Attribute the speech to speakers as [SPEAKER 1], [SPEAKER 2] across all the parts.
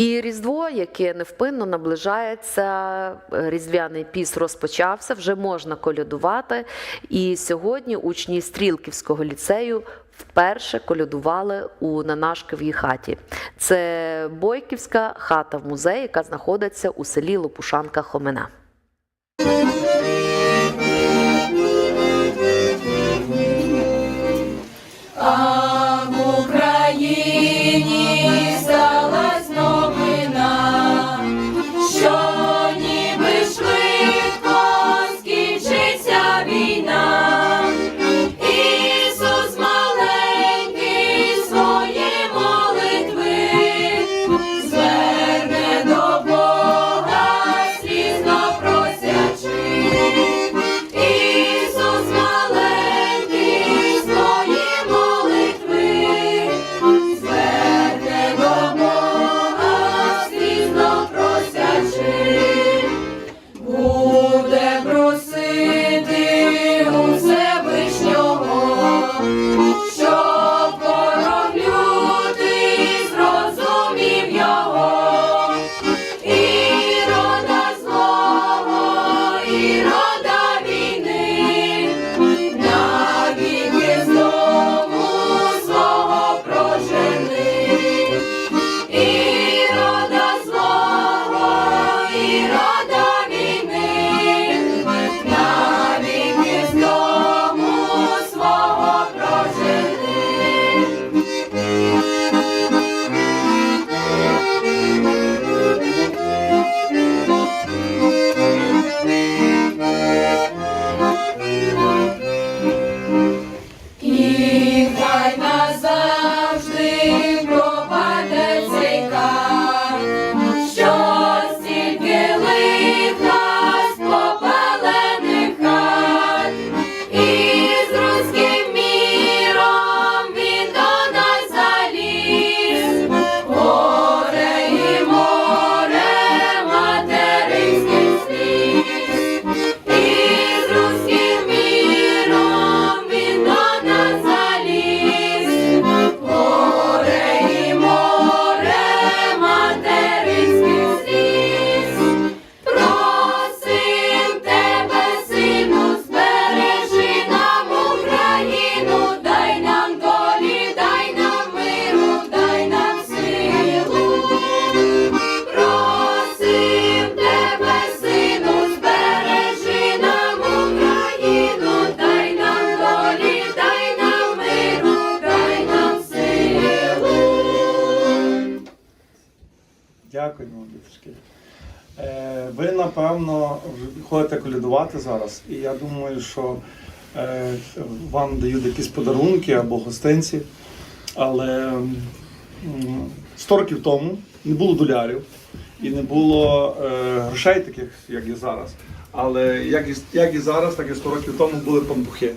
[SPEAKER 1] І Різдво, яке невпинно наближається, Різдвяний піс розпочався, вже можна колядувати. І сьогодні учні Стрілківського ліцею вперше колядували у Нанашковій хаті. Це Бойківська хата в музеї, яка знаходиться у селі Лопушанка Хомена.
[SPEAKER 2] Дякуємо, діточки. Е, Ви, напевно, ходите колядувати зараз, і я думаю, що е, вам дають якісь подарунки або гостинці. Але 100 років тому не було долярів і не було е, грошей таких, як і зараз. Але як і, як і зараз, так і 100 років тому були пампухи.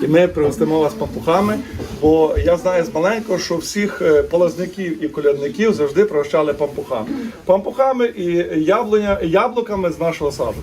[SPEAKER 2] І ми пригостимо вас пампухами, бо я знаю з маленького, що всіх е, полазників і колядників завжди пригощали пампухами. Пампухами і яблуня, яблуками з нашого саду.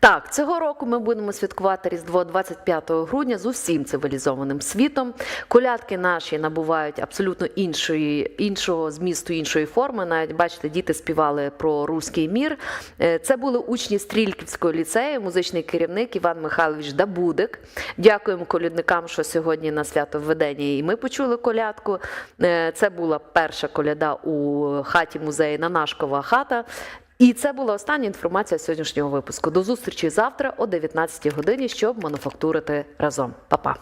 [SPEAKER 1] Так, цього року ми будемо святкувати Різдво 25 грудня з усім цивілізованим світом. Колядки наші набувають абсолютно іншої, іншого змісту, іншої форми. Навіть бачите, діти співали про руський мір. Е, Це були учні Стрільківського ліцею, музичний керівник Іван Михайлович Дабудик. Дякуємо колядникам, що сьогодні на свято введення і ми почули колядку. Е, Це була перша коляда у хаті музею Нанашкова хата. І це була остання інформація сьогоднішнього випуску. До зустрічі завтра о 19 годині, щоб мануфактурити разом. Па-па!